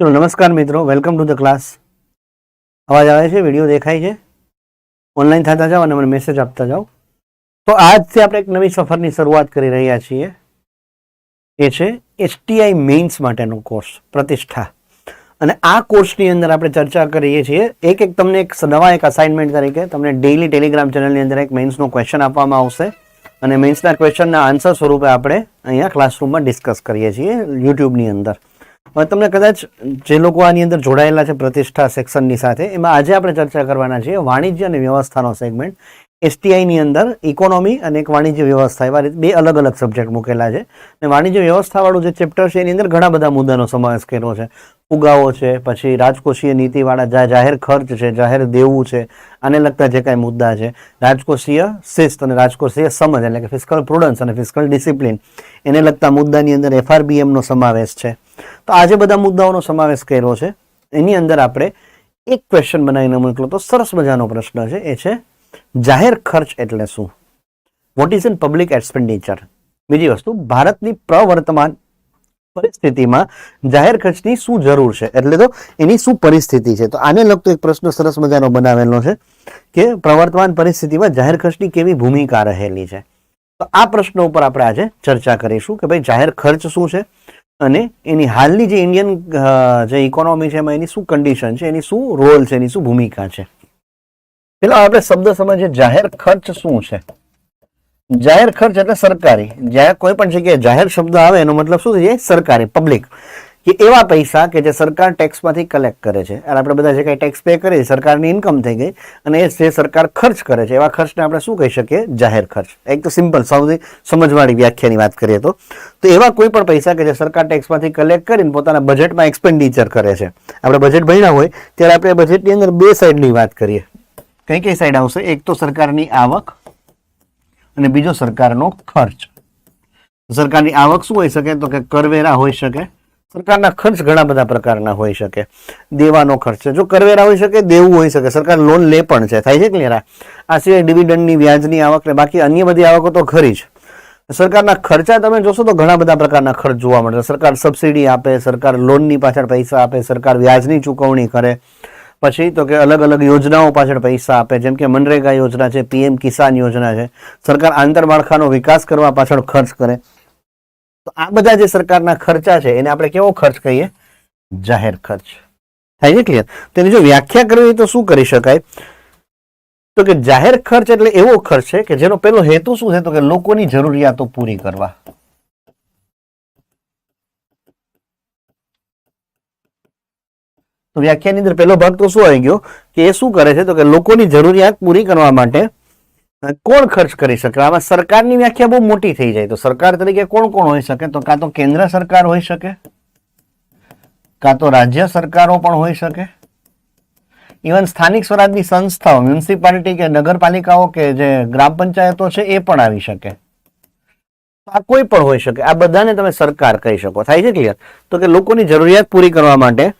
ચલો, નમસ્કાર મિત્રો. વેલકમ ટુ ધ ક્લાસ અવાજ આવે છે? વીડિયો દેખાય છે? ઓનલાઈન થતા જાઓ અને મને મેસેજ આપતા જાઓ. તો આજથી આપણે એક નવી સફરની શરૂઆત કરી રહ્યા છીએ. એ છે એસટીઆઈ મેઇન્સ માટેનો કોર્સ, પ્રતિષ્ઠા. અને આ કોર્સની અંદર આપણે ચર્ચા કરીએ છીએ. એક એક તમને એક નવા એક અસાઇનમેન્ટ તરીકે તમને ડેઇલી ટેલિગ્રામ ચેનલની અંદર એક મેઇન્સનો ક્વેશ્ચન આપવામાં આવશે. અને મેઇન્સના ક્વેશ્ચનના આન્સર સ્વરૂપે આપણે અહીંયા ક્લાસરૂમમાં ડિસ્કસ કરીએ છીએ યુટ્યુબની અંદર. હવે તમને કદાચ જે લોકો આની અંદર જોડાયેલા છે પ્રતિષ્ઠા સેક્શનની સાથે, એમાં આજે આપણે ચર્ચા કરવાના છીએ વાણિજ્ય અને વ્યવસ્થાનો સેગમેન્ટ એસટીઆઈની અંદર ઇકોનોમી અને એક વાણિજ્ય વ્યવસ્થા, એવા બે અલગ અલગ સબ્જેક્ટ મૂકેલા છે. અને વાણિજ્ય વ્યવસ્થાવાળું જે ચેપ્ટર છે, એની અંદર ઘણા બધા મુદ્દાનો સમાવેશ કર્યો છે. ફુગાવો છે, પછી રાજકોષીય નીતિવાળા જાહેર ખર્ચ છે, જાહેર દેવું છે, આને લગતા જે કાંઈ મુદ્દા છે. રાજકોષીય શિસ્ત અને રાજકોષીય સમજ, એટલે કે ફિસ્કલ પ્રુડન્સ અને ફિસ્કલ ડિસિપ્લિન એને લગતા મુદ્દાની અંદર એફઆરબીએમનો સમાવેશ છે. તો આજે બધા મુદ્દાઓનો સમાવેશ કર્યો છે. એની અંદર આપણે એક ક્વેશ્ચન બનાવીને મોકલો તો સરસ મજાનો પ્રશ્ન છે. એ છે, જાહેર ખર્ચ એટલે શું? What is in public expenditure બીજી વસ્તુ, ભારતની પ્રવર્તમાન પરિસ્થિતિમાં જાહેર ખર્ચની શું જરૂર છે? એટલે તો એની શું પરિસ્થિતિ છે? તો આને લગતો એક પ્રશ્ન સરસ મજાનો બનાવેલો છે કે પ્રવર્તમાન પરિસ્થિતિમાં જાહેર ખર્ચની કેવી ભૂમિકા રહેલી છે? તો આ પ્રશ્ન ઉપર આપણે આજે ચર્ચા કરીશું કે ભાઈ જાહેર ખર્ચ શું છે? અને એની હાલની જે ઇન્ડિયન જે ઇકોનોમી છે એમાં એની શું કન્ડિશન છે, એની શું રોલ છે, એની શું ભૂમિકા છે? પેલા આપણે શબ્દ સમજીએ, જાહેર ખર્ચ શું છે? જાહેર ખર્ચ એટલે સરકારી. જ્યારે કોઈ પણ જગ્યાએ જાહેર શબ્દ આવે, એનો મતલબ શું થઈ જાય? સરકારી પબ્લિક કે એવા પૈસા કે જે સરકાર ટેક્સમાંથી કલેક્ટ કરે છે. અને આપણે બધા જે કંઈ ટેક્સ પે કરીએ સરકારની ઇન્કમ થઈ ગઈ અને એ જે સરકાર ખર્ચ કરે છે, એવા ખર્ચને આપણે શું કહી શકીએ? જાહેર ખર્ચ. એક તો સિમ્પલ સૌથી સમજવાળી વ્યાખ્યાની વાત કરીએ તો. તો એવા કોઈ પણ પૈસા કે જે સરકાર ટેક્સમાંથી કલેક્ટ કરીને પોતાના બજેટમાં એક્સપેન્ડિચર કરે છે. આપણે બજેટ ભણ્યા હોય, ત્યારે આપણે બજેટની અંદર બે સાઈડની વાત કરીએ. કઈ કઈ સાઈડ આવશે? એક તો સરકારની આવક અને બીજો સરકારનો ખર્ચ. સરકારની આવક શું હોઈ શકે? તો કે કરવેરા હોઈ શકે. સરકારના ખર્ચ ઘણા બધા પ્રકારના હોઈ શકે. દેવાનો ખર્ચ છે. જો કરવેરા હોઈ શકે, દેવું હોઈ શકે. સરકાર લોન લે પણ છે. થાય છે ક્લિયર આ સિવાય ડિવિડન્ડની, વ્યાજની આવક ને બાકી અન્ય બધી આવકો તો ખરી જ. સરકારના ખર્ચા તમે જોશો તો ઘણા બધા પ્રકારના ખર્ચ જોવા મળે સરકાર સબસિડી આપે, સરકાર લોનની પાછળ પૈસા આપે, સરકાર વ્યાજની ચૂકવણી કરે. પછી તો કે અલગ અલગ યોજનાઓ પાછળ પૈસા આપે. જેમ કે મનરેગા યોજના છે, પીએમ કિસાન યોજના છે. સરકાર આંતરમાળખાનો વિકાસ કરવા પાછળ ખર્ચ કરે. તો આ બધા જે સરકારના ખર્ચા છે, એને આપણે કેવો ખર્ચ કહીએ? જાહેર ખર્ચ. થાય છે ક્લિયર તેની જો વ્યાખ્યા કરવી હોય તો શું કરી શકાય? તો કે જાહેર ખર્ચ એટલે એવો ખર્ચ છે કે જેનો પેલો હેતુ શું છે? તો કે લોકોની જરૂરિયાતો પૂરી કરવા. તો વ્યાખ્યાની અંદર પહેલો ભાગ તો શું આવી ગયો? કે એ શું કરે છે? તો કે લોકોની જરૂરિયાત પૂરી કરવા માટે કોણ ખર્ચ કરી શકે? આમાં સરકારની વ્યાખ્યા બહુ મોટી થઈ જાય. તો સરકાર તરીકે કોણ કોણ હોઈ શકે? તો કાં તો કેન્દ્ર સરકાર હોઈ શકે? કાં તો રાજ્ય સરકારો પણ હોઈ શકે? ઇવન સ્થાનિક સ્વરાજની સંસ્થાઓ મ્યુનિસિપાલિટી કે નગરપાલિકાઓ કે જે ગ્રામ પંચાયતો છે, એ પણ આવી શકે. આ કોઈ પણ હોઈ શકે. આ બધાને તમે સરકાર કહી શકો. થાય છે ક્લિયર તો કે લોકોની જરૂરિયાત પૂરી કરવા માટે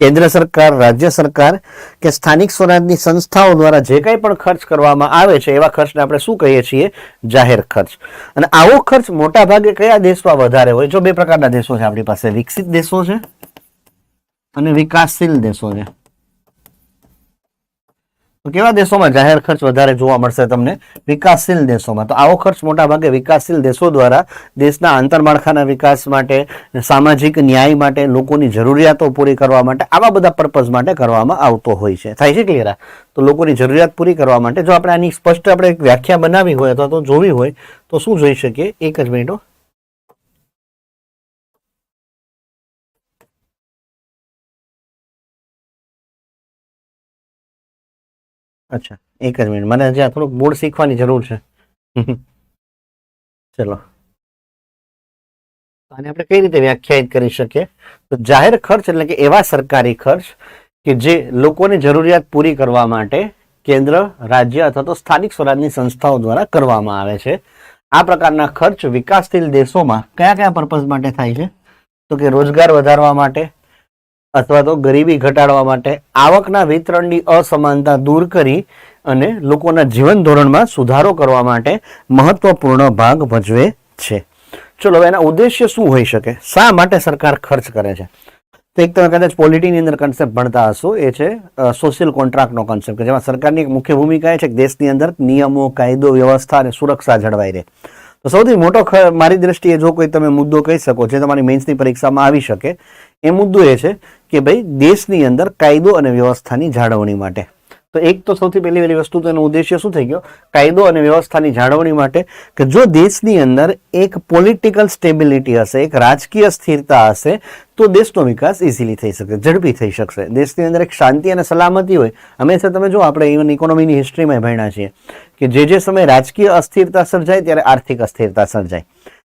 કેન્દ્ર સરકાર, રાજ્ય સરકાર કે સ્થાનિક સ્વરાજની સંસ્થાઓ દ્વારા જે કંઈ પણ ખર્ચ કરવામાં આવે છે, એવા ખર્ચને આપણે શું કહીએ છીએ? જાહેર ખર્ચ. અને આવો ખર્ચ મોટા ભાગે કયા દેશમાં વધારે હોય? જો બે પ્રકારના દેશો છે આપણી પાસે. વિકસિત દેશો છે અને વિકાસશીલ દેશો છે. તો કેવા દેશોમાં જાહેર ખર્ચ વધારે જોવા મળશે તમને? વિકાસશીલ દેશોમાં. તો આવો ખર્ચ મોટાભાગે વિકાસશીલ દેશો દ્વારા દેશના આંતરમાળખાના વિકાસ માટે, સામાજિક ન્યાય માટે, લોકોની જરૂરિયાતો પૂરી કરવા માટે, આવા બધા પર્પઝ માટે કરવામાં આવતો હોય છે. થાય છે ક્લિયર તો લોકોની જરૂરિયાત પૂરી કરવા માટે જો આપણે આની સ્પષ્ટ આપણે એક વ્યાખ્યા બનાવી હોય અથવા તો જોવી હોય, તો શું જોઈ શકીએ? એક જ મિનિટ અચ્છા, એક જ મિનિટ મને હજી થોડુંક બોર્ડ શીખવાની જરૂર છે. ચલો. આને આપણે કઈ રીતે વ્યાખ્યાયિત કરી શકીએ? તો જાહેર ખર્ચ એટલે કે એવા સરકારી ખર્ચ કે જે લોકોની જરૂરિયાત પૂરી કરવા માટે કેન્દ્ર, રાજ્ય અથવા તો સ્થાનિક સ્વરાજની સંસ્થાઓ દ્વારા કરવામાં આવે છે. આ પ્રકારના ખર્ચ વિકાસશીલ દેશોમાં કયા કયા પર્પઝ માટે થાય છે? તો કે રોજગાર વધારવા માટે અથવા તો ગરીબી ઘટાડવા માટે આવકના વિતરણની અસમાનતા દૂર કરી અને લોકોના જીવન ધોરણમાં સુધારો કરવા માટે મહત્વપૂર્ણ ભાગ ભજવે છે. ચલો એના ઉદ્દેશ્ય શું હોઈ શકે? શા માટે સરકાર ખર્ચ કરે છે? તો એક તમે કદાચ પોલિટીની અંદર કન્સેપ્ટ ભણતા હશો, એ છે સોશિયલ કોન્ટ્રાક્ટનો કન્સેપ્ટ કે જેમાં સરકારની એક મુખ્ય ભૂમિકા એ છે કે દેશની અંદર નિયમો, કાયદો, વ્યવસ્થા અને સુરક્ષા જળવાઈ રહે. તો સૌથી મોટો મારી દ્રષ્ટિએ જો કોઈ તમે મુદ્દો કહી શકો, જે તમારી મેન્સની પરીક્ષામાં આવી શકે, એ મુદ્દો એ છે કે ભાઈ દેશની અંદર કાયદો અને વ્યવસ્થાની જાળવણી માટે. તો એક તો સૌથી પહેલી પહેલી વસ્તુ તેનો ઉદ્દેશ્ય શું થઈ ગયો? કાયદો અને વ્યવસ્થાની જાળવણી માટે કે જો દેશની અંદર એક પોલિટિકલ સ્ટેબિલિટી હશે, એક રાજકીય સ્થિરતા હશે, તો દેશનો વિકાસ ઇઝીલી થઈ શકે, ઝડપી થઈ શકશે. દેશની અંદર એક શાંતિ અને સલામતી હોય. હંમેશા તમે જો આપણે ઇવન ઇકોનોમીની હિસ્ટ્રીમાં ભણ્યા છીએ કે જે જે સમયે રાજકીય અસ્થિરતા સર્જાય, ત્યારે આર્થિક અસ્થિરતા સર્જાય.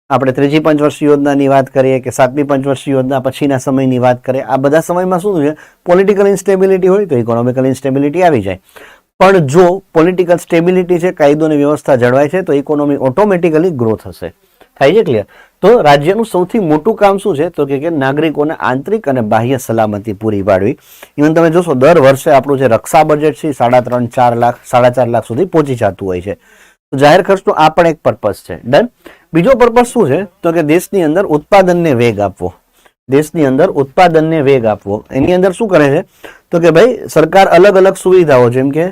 આપણે ત્રીજી પંચવર્ષીય યોજનાની વાત કરીએ કે સાતમી પંચવર્ષીય યોજના પછીના સમયની વાત કરીએ, આ બધા સમયમાં શું છે? પોલિટિકલ ઇન્સ્ટેબિલિટી હોય તો ઇકોનોમિકલ ઇન્સ્ટેબિલિટી આવી જાય. પણ જો પોલિટિકલ સ્ટેબિલિટી છે કાયદો અને વ્યવસ્થા જળવાય છે, તો ઇકોનોમી ઓટોમેટિકલી ગ્રો થશે થાય છે ક્લિયર તો રાજ્યનું સૌથી મોટું કામ શું છે? તો કે નાગરિકોને આંતરિક અને બાહ્ય સલામતી પૂરી પાડવી. ઇવન તમે જોશો, દર વર્ષે આપણું જે રક્ષા બજેટ છે સાડા ત્રણ, ચાર લાખ, સાડા ચાર લાખ સુધી પહોંચી જતું હોય છે. જાહેર ખર્ચનો આ પણ એક પર્પઝ છે. ડન બીજો પર્પઝ શું છે? તો કે દેશની અંદર ઉત્પાદનને વેગ આપવો. દેશની અંદર ઉત્પાદનને વેગ આપવો. એની અંદર શું કરે છે? તો કે ભાઈ સરકાર અલગ અલગ સુવિધાઓ, જેમ કે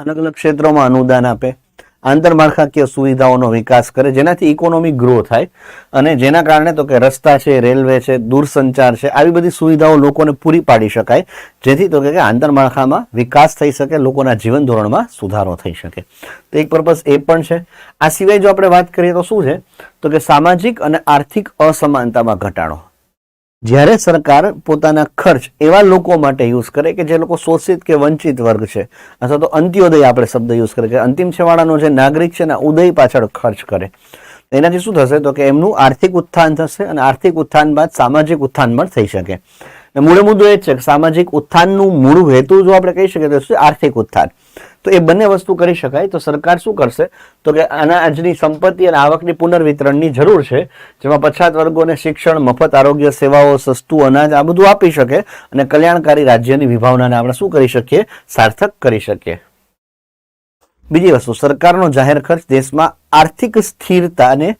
અલગ અલગ ક્ષેત્રોમાં અનુદાન આપે આંતરમાળખાકીય સુવિધાઓનો વિકાસ કરે, જેનાથી ઇકોનોમી ગ્રો થાય. અને જેના કારણે તો કે રસ્તા છે, રેલવે છે, દૂરસંચાર છે, આવી બધી સુવિધાઓ લોકોને પૂરી પાડી શકાય, જેથી તો કે આંતરમાળખામાં વિકાસ થઈ શકે, લોકોના જીવન ધોરણમાં સુધારો થઈ શકે. તો એક પર્પઝ એ પણ છે. આ સિવાય જો આપણે વાત કરીએ તો શું છે? તો કે સામાજિક અને આર્થિક અસમાનતામાં ઘટાડો. જ્યારે સરકાર પોતાના ખર્ચ એવા લોકો માટે યુઝ કરે કે જે લોકો શોષિત કે વંચિત વર્ગ છે, અથવા તો અંત્યોદય આપણે શબ્દ યુઝ કરે કે અંતિમ છેવાડાનો જે નાગરિક છે ને ઉદય પાછળ ખર્ચ કરે. એનાથી શું થશે? તો કે એમનું આર્થિક ઉત્થાન થશે અને આર્થિક ઉત્થાન બાદ સામાજિક ઉત્થાન પણ થઈ શકે. મૂળ મુદ્દો એ છે કે સામાજિક ઉત્થાનનું મૂળ હેતુ જો આપણે કહી શકીએ તો શું આર્થિક ઉત્થાન. તો એ બંને વસ્તુ કરી શકાય. તો સરકાર શું કરશે? તો કે અનાજની સંપત્તિ અને આવકની પુનર્વિતરણની જરૂર છે, જેમાં પછાત વર્ગોને શિક્ષણ, મફત આરોગ્ય સેવાઓ, સસ્તું અનાજ, આ બધું આપી શકે અને કલ્યાણકારી રાજ્યની વિભાવનાને આપણે શું કરી શકીએ? સાર્થક કરી શકીએ. બીજી વસ્તુ, સરકારનો જાહેર ખર્ચ દેશમાં આર્થિક સ્થિરતાને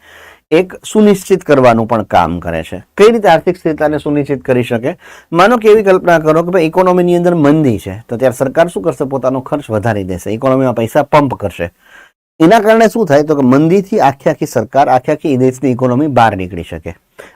એક સુનિશ્ચિત કરવાનું પણ કામ કરે છે. કઈ રીતે આર્થિક સ્થિરતાને સુનિશ્ચિત કરી શકે? માનો કે એવી કલ્પના કરો કે ભાઈ ઇકોનોમીની અંદર મંદી છે, તો ત્યારે સરકાર શું કરશે? પોતાનો ખર્ચ વધારી દેશે. ઇકોનોમીમાં પૈસા પંપ કરશે. એના કારણે શું થાય? તો કે મંદીથી આખી આખી સરકાર, આખી આખી દેશની ઇકોનોમી બહાર નીકળી શકે.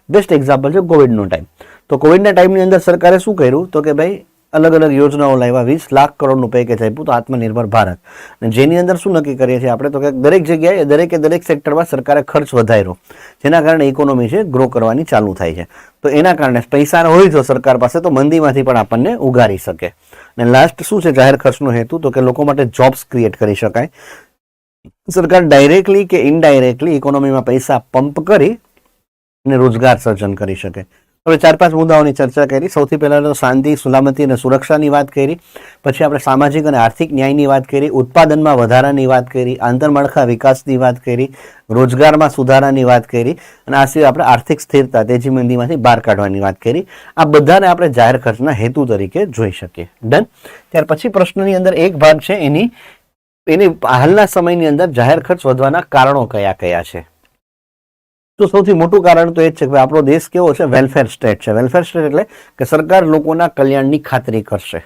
બેસ્ટ એક્ઝામ્પલ છે કોવિડનો ટાઈમ તો કોવિડના ટાઈમની અંદર સરકારે શું કર્યું? તો કે ભાઈ અલગ અલગ યોજનાઓ લાવ્યા, વીસ લાખ કરોડનું પેકેજ આપ્યું તો આત્મનિર્ભર ભારત. અને જેની અંદર શું નક્કી કરીએ છીએ આપણે તો કે દરેક જગ્યાએ, દરેકે દરેક સેક્ટરમાં સરકારે ખર્ચ વધાર્યો. જેના કારણે ઇકોનોમી છે ગ્રો કરવાની ચાલુ થાય છે. તો એના કારણે પૈસા હોય જો સરકાર પાસે તો મંદીમાંથી પણ આપણને ઉગારી શકે. અને લાસ્ટ શું છે જાહેર ખર્ચનો હેતુ? તો કે લોકો માટે જોબ્સ ક્રિએટ કરી શકાય. સરકાર ડાયરેક્ટલી કે ઇનડાયરેક્ટલી ઇકોનોમીમાં પૈસા પંપ કરી અને રોજગાર સર્જન કરી શકે. હવે ચાર પાંચ મુદ્દાઓની ચર્ચા કરી. સૌથી પહેલાં તો શાંતિ, સલામતી અને સુરક્ષાની વાત કરી. પછી આપણે સામાજિક અને આર્થિક ન્યાયની વાત કરી, ઉત્પાદનમાં વધારાની વાત કરી, આંતરમાળખા વિકાસની વાત કરી, રોજગારમાં સુધારાની વાત કરી અને આ સિવાય આપણે આર્થિક સ્થિરતા, તેજી મંદીમાંથી બહાર કાઢવાની વાત કરી. આ બધાને આપણે જાહેર ખર્ચના હેતુ તરીકે જોઈ શકીએ. ડન? ત્યાર પછી પ્રશ્નની અંદર એક ભાગ છે. એની એની હાલના સમયની અંદર જાહેર ખર્ચ વધવાના કારણો કયા કયા છે? તો સૌથી મોટું કારણ તો એ છે કે આપણો દેશ કેવો છે? વેલફેર સ્ટેટ છે. વેલફેર સ્ટેટ એટલે કે સરકાર લોકોના કલ્યાણની ખાતરી કરશે.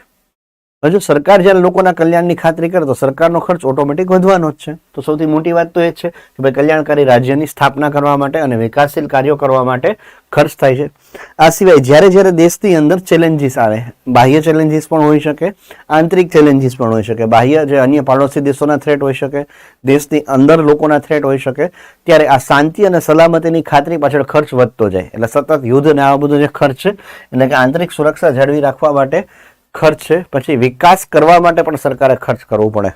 હજુ સરકાર જ્યારે લોકોના કલ્યાણની ખાતરી કરે, તો સરકારનો ખર્ચ ઓટોમેટિક વધવાનો જ છે. તો સૌથી મોટી વાત તો એ છે કે ભાઈ, કલ્યાણકારી રાજ્યની સ્થાપના કરવા માટે અને વિકાસશીલ કાર્યો કરવા માટે ખર્ચ થાય છે. આ સિવાય જ્યારે જ્યારે દેશની અંદર ચેલેન્જીસ આવે, બાહ્ય ચેલેન્જીસ પણ હોઈ શકે, આંતરિક ચેલેન્જીસ પણ હોઈ શકે. બાહ્ય જે અન્ય પાડોશી દેશોના થ્રેટ હોઈ શકે, દેશની અંદર લોકોના થ્રેટ હોઈ શકે, ત્યારે આ શાંતિ અને સલામતીની ખાતરી પાછળ ખર્ચ વધતો જાય. એટલે સતત યુદ્ધ ને આ બધો જે ખર્ચ છે એટલે કે આંતરિક સુરક્ષા જાળવી રાખવા માટે ખર્ચ છે. પછી વિકાસ કરવા માટે પણ સરકારે ખર્ચ કરવો પડે.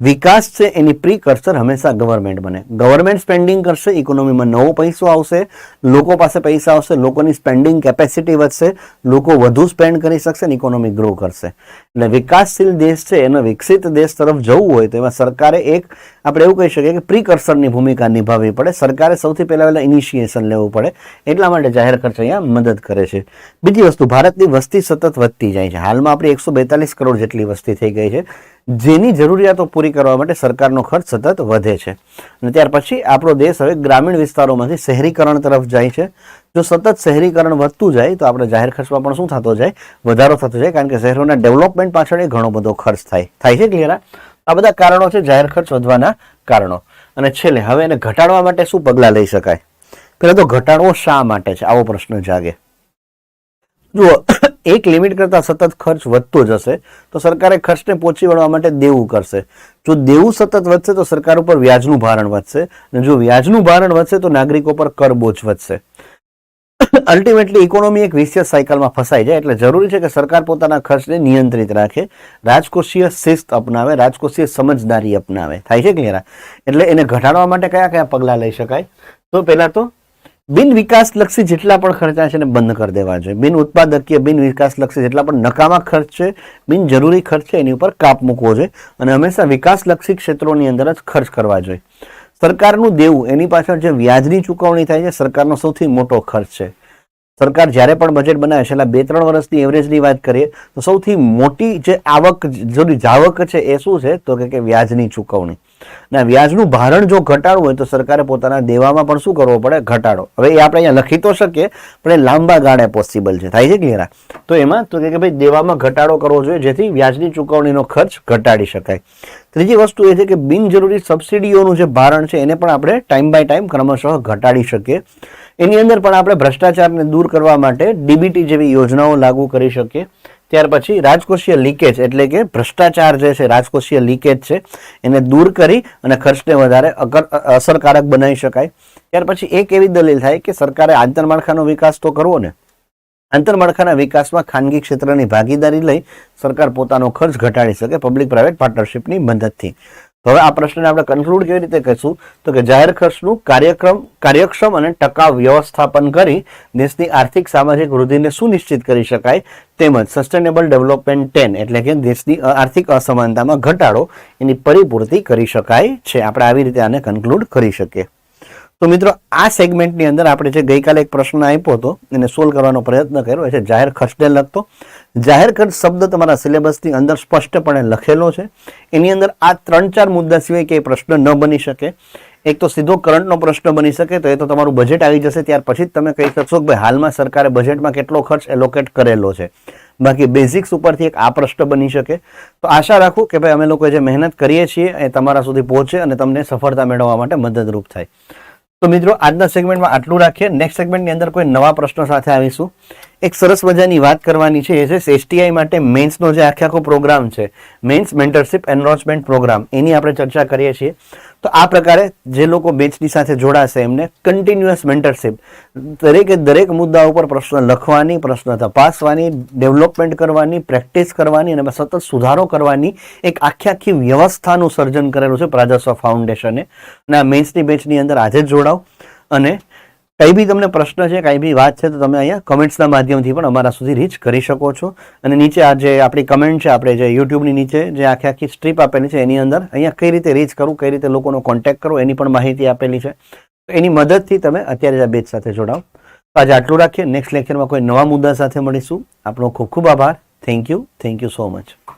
વિકાસ છે એની પ્રી કર્સર હંમેશા ગવર્મેન્ટ બને. ગવર્મેન્ટ સ્પેન્ડિંગ કરશે ઇકોનોમીમાં નવો પૈસો આવશે, લોકો પાસે પૈસા આવશે, લોકોની સ્પેન્ડિંગ કેપેસિટી વધશે, લોકો વધુ સ્પેન્ડ કરી શકશે અને ઇકોનોમી ગ્રો કરશે. એટલે વિકાસશીલ દેશ છે, એનો વિકસિત દેશ તરફ જવું હોય તો એમાં સરકારે એક, આપણે એવું કહી શકીએ કે પ્રી કર્સરની ભૂમિકા નિભાવવી પડે. સરકારે સૌથી પહેલાં પહેલાં ઇનિશિએશન લેવું પડે. એટલા માટે જાહેર ખર્ચ અહીંયા મદદ કરે છે. બીજી વસ્તુ, ભારતની વસ્તી સતત વધતી જાય છે. હાલમાં આપણી એકસો બેતાલીસ કરોડ જેટલી વસ્તી થઈ ગઈ છે. જેની જરૂરિયાતો પૂરી કરવા માટે સરકારનો ખર્ચ સતત વધે છે. અને ત્યાર પછી આપણો દેશ હવે ગ્રામીણ વિસ્તારોમાંથી શહેરીકરણ તરફ જાય છે. જો સતત શહેરીકરણ વધતું જાય તો આપણે જાહેર ખર્ચમાં પણ શું થતો જાય? વધારો થતો જાય, કારણ કે શહેરોના ડેવલપમેન્ટ પાછળ એ ઘણો બધો ખર્ચ થાય. થાય છે ક્લિયર આ બધા કારણો છે જાહેર ખર્ચ વધવાના કારણો. અને છેલ્લે, હવે એને ઘટાડવા માટે શું પગલાં લઈ શકાય? પહેલાં તો ઘટાડવો શા માટે છે? આવો પ્રશ્ન જાગે. જુઓ, એક લિમિટ કરતાં સતત ખર્ચ વધતો જશે તો સરકારે ખર્ચને પહોંચી વળવા માટે દેવું કરશે. જો દેવું સતત વધશે તો સરકાર ઉપર વ્યાજનું ભારણ વધશે અને જો વ્યાજનું ભારણ વધશે તો નાગરિકો પર કર બોજ વધશે. અલ્ટિમેટલી ઇકોનોમી એક વિશેષ સાયકલમાં ફસાઈ જાય એટલે જરૂરી છે કે સરકાર પોતાના ખર્ચને નિયંત્રિત રાખે, રાજકોષીય શિસ્ત અપનાવે, રાજકોષીય સમજદારી અપનાવે. થાય છે ક્લિયર એટલે એને ઘટાડવા માટે કયા કયા પગલાં લઈ શકાય? તો પહેલાં તો બિન વિકાસલક્ષી જેટલા પણ ખર્ચા છે એને બંધ કરી દેવા જોઈએ. બિન ઉત્પાદકીય બિન વિકાસલક્ષી જેટલા પણ નકામા ખર્ચ છે, બિન જરૂરી ખર્ચ છે, એની ઉપર કાપ મૂકવો જોઈએ અને હંમેશા વિકાસલક્ષી ક્ષેત્રોની અંદર જ ખર્ચ કરવા જોઈએ. સરકારનું દેવું, એની પાછળ જે વ્યાજની ચૂકવણી થાય છે, સરકારનો સૌથી મોટો ખર્ચ છે. સરકાર જ્યારે પણ બજેટ બનાવે છેલ્લા બે ત્રણ વર્ષની એવરેજની વાત કરીએ, તો સૌથી મોટી જે આવક જેની જાવક છે, એ શું છે? તો કે કે વ્યાજની ચૂકવણી. ના, વ્યાજનું ભારણ જો ઘટાડવું હોય તો સરકારે પોતાના દેવામાં પણ શું કરવો પડે? ઘટાડો. હવે એ આપણે અહીંયા લખી તો શકીએ, પણ એ લાંબા ગાળે પોસિબલ છે. થાય છે ક્લિયર તો એમાં તો કે ભાઈ દેવામાં ઘટાડો કરવો જોઈએ, જેથી વ્યાજની ચૂકવણીનો ખર્ચ ઘટાડી શકાય. ત્રીજી વસ્તુ એ છે કે બિનજરૂરી સબસિડીઓનું જે ભારણ છે, એને પણ આપણે ટાઈમ બાય ટાઈમ ક્રમશઃ ઘટાડી શકીએ. એની અંદર પણ આપણે ભ્રષ્ટાચારને દૂર કરવા માટે ડીબીટી જેવી યોજનાઓ લાગુ કરી શકીએ. ત્યાર પછી રાજકોષીય લીકેજ એટલે કે ભ્રષ્ટાચાર જે છે, રાજકોષીય લીકેજ છે, એને દૂર કરી અને ખર્ચને વધારે અસરકારક બનાવી શકાય. ત્યાર પછી એક એવી દલીલ થાય કે સરકારે આંતરમાળખાનો વિકાસ તો કરવો ને. આંતરમાળખાના વિકાસમાં ખાનગી ક્ષેત્રની ભાગીદારી લઈ સરકાર પોતાનો ખર્ચ ઘટાડી શકે પબ્લિક પ્રાઇવેટ પાર્ટનરશિપની મદદથી. હવે આ પ્રશ્નને આપણે કન્ક્લુડ કેવી રીતે કહીશું તો કે જાહેર ખર્ચનું કાર્યક્રમ, કાર્યક્ષમ અને ટકાઉ વ્યવસ્થાપન કરી દેશની આર્થિક સામાજિક વૃદ્ધિને સુનિશ્ચિત કરી શકાય. તેમજ સસ્ટેનેબલ ડેવલપમેન્ટ ટેન એટલે કે દેશની આર્થિક અસમાનતામાં ઘટાડો એની પરિપૂર્તિ કરી શકાય છે. આપણે આવી રીતે આને કન્ક્લુડ કરી શકીએ. તો મિત્રો, આ સેગમેન્ટની અંદર આપણે જે ગઈકાલે એક પ્રશ્ન આપ્યો હતો, એને સોલ્વ કરવાનો પ્રયત્ન કર્યો છે જાહેર ખર્ચને લગતો. જાહેર ખર્ચ શબ્દ તમારા સિલેબસની અંદર સ્પષ્ટપણે લખેલો છે. એની અંદર આ ત્રણ ચાર મુદ્દા સિવાય કે પ્રશ્ન ન બની શકે. એક તો સીધો કરંટનો પ્રશ્ન બની શકે તો એ તો તમારું બજેટ આવી જશે, ત્યાર પછી જ તમે કહી શકશો કે ભાઈ હાલમાં સરકારે બજેટમાં કેટલો ખર્ચ એલોકેટ કરેલો છે. બાકી બેઝિક્સ ઉપરથી એક આ પ્રશ્ન બની શકે. તો આશા રાખું કે ભાઈ અમે લોકો જે મહેનત કરીએ છીએ એ તમારા સુધી પહોંચે અને તમને સફળતા મેળવવા માટે મદદરૂપ થાય. તો મિત્રો, આજના સેગમેન્ટમાં આટલું રાખીએ. નેક્સ્ટ સેગમેન્ટની અંદર કોઈ નવા પ્રશ્નો સાથે આવીશું. એક સરસ મજાની વાત કરવાની છે એ છે એસટીઆઈ માટે મેન્સનો જે આખે આખો પ્રોગ્રામ છે મેન્સ મેન્ટરશિપ એનરોચમેન્ટ પ્રોગ્રામ, એની આપણે ચર્ચા કરીએ છીએ. તો આ પ્રકારે જે લોકો બેચની સાથે જોડાશે એમને કન્ટિન્યુઅસ મેન્ટરશિપ દરેકે દરેક મુદ્દા ઉપર પ્રશ્ન લખવાની, પ્રશ્ન તપાસવાની ડેવલપમેન્ટ કરવાની પ્રેક્ટિસ કરવાની અને સતત સુધારો કરવાની એક આખી આખી વ્યવસ્થાનું સર્જન કરેલું છે પ્રાજસ્વ ફાઉન્ડેશને. અને આ મેન્સની બેચની અંદર આજે જ જોડાઓ. અને કંઈ બી તમને પ્રશ્ન છે, કંઈ બી વાત છે, તો તમે અહીંયા કમેન્ટ્સના માધ્યમથી પણ અમારા સુધી રીચ કરી શકો છો. અને નીચે આ જે આપણી કમેન્ટ છે, આપણે જે યુટ્યુબની નીચે જે આખી આખી સ્ટ્રીપ આપેલી છે, એની અંદર અહીંયા કઈ રીતે રીચ કરવું કઈ રીતે લોકોનો કોન્ટેક્ટ કરવો એની પણ માહિતી આપેલી છે. તો એની મદદથી તમે અત્યારે આ બેચ સાથે જોડાઓ. તો આજે આટલું રાખીએ. નેક્સ્ટ લેક્ચરમાં કોઈ નવા મુદ્દા સાથે મળીશું. આપણો ખૂબ ખૂબ આભાર. Thank you thank you so much